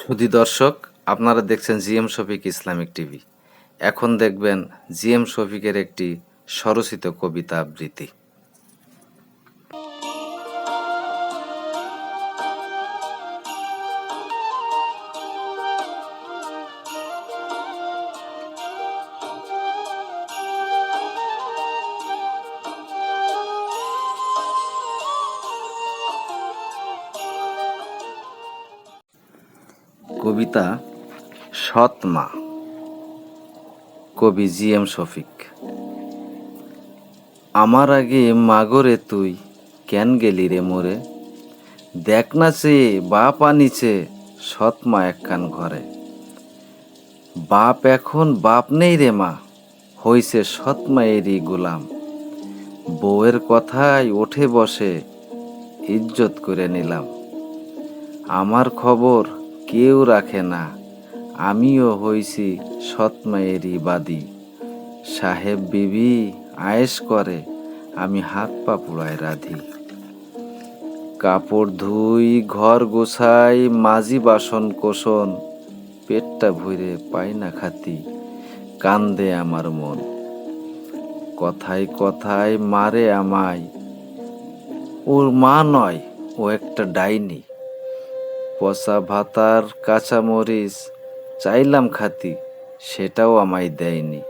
সুধী দর্শক, আপনারা দেখছেন জিএম শফিক ইসলামিক টিভি। এখন দেখবেন জিএম শফিকের একটি স্বরচিত কবিতা আবৃত্তি। কবিতা সৎ মা কবি জি এম শফিক। আমার আগে মাগরে তুই কেন গেলি রে মোরে? দেখ না চেয়ে বাপ আনিছে সৎ মা একখান ঘরে। বাপ এখন বাপ নেই রে মা, হইছে সৎ মায়েরই গোলাম। বউয়ের কথায় ওঠে বসে, ইজ্জত করে নিলাম। আমার খবর কেউ রাখে না। আমিও হইছি সৎমায়েরই বাদী। সাহেব বিবি আয়েস করে, আমি হাত পা পুড়ায় রাধি। কাপড় ধুই, ঘর গোছাই মাজি বাসন কোষণ, পেটটা ভরে পাই না খাতি, কান্দে আমার মন। কথায় কথায় মারে আমায়। ওর মা নয়, ও একটা ডাইনি। পচা ভাতার কাঁচা মরিচ চাইলাম খাতি, সেটাও আমায় দেয়নি।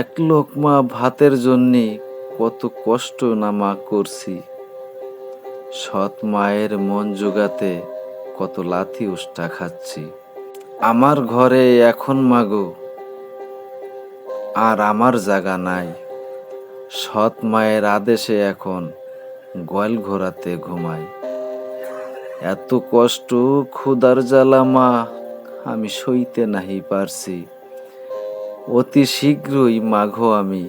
এক লোকমা ভাতের জন্যে কত কষ্ট না মা করছি। সৎ মায়ের মন জোগাতে কত লাথি উষ্টা খাচ্ছি। আমার ঘরে এখন মাগো, আর আমার জায়গা নাই। সৎ মায়ের আদেশে এখন গোয়াল ঘোরাতে ঘুমাই। এত কষ্ট ক্ষুদার জ্বালা মা, আমি সইতে নাহি পারছি। অতি শীঘ্রই মাঘ আমি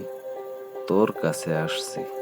তোর কাছে আসছি।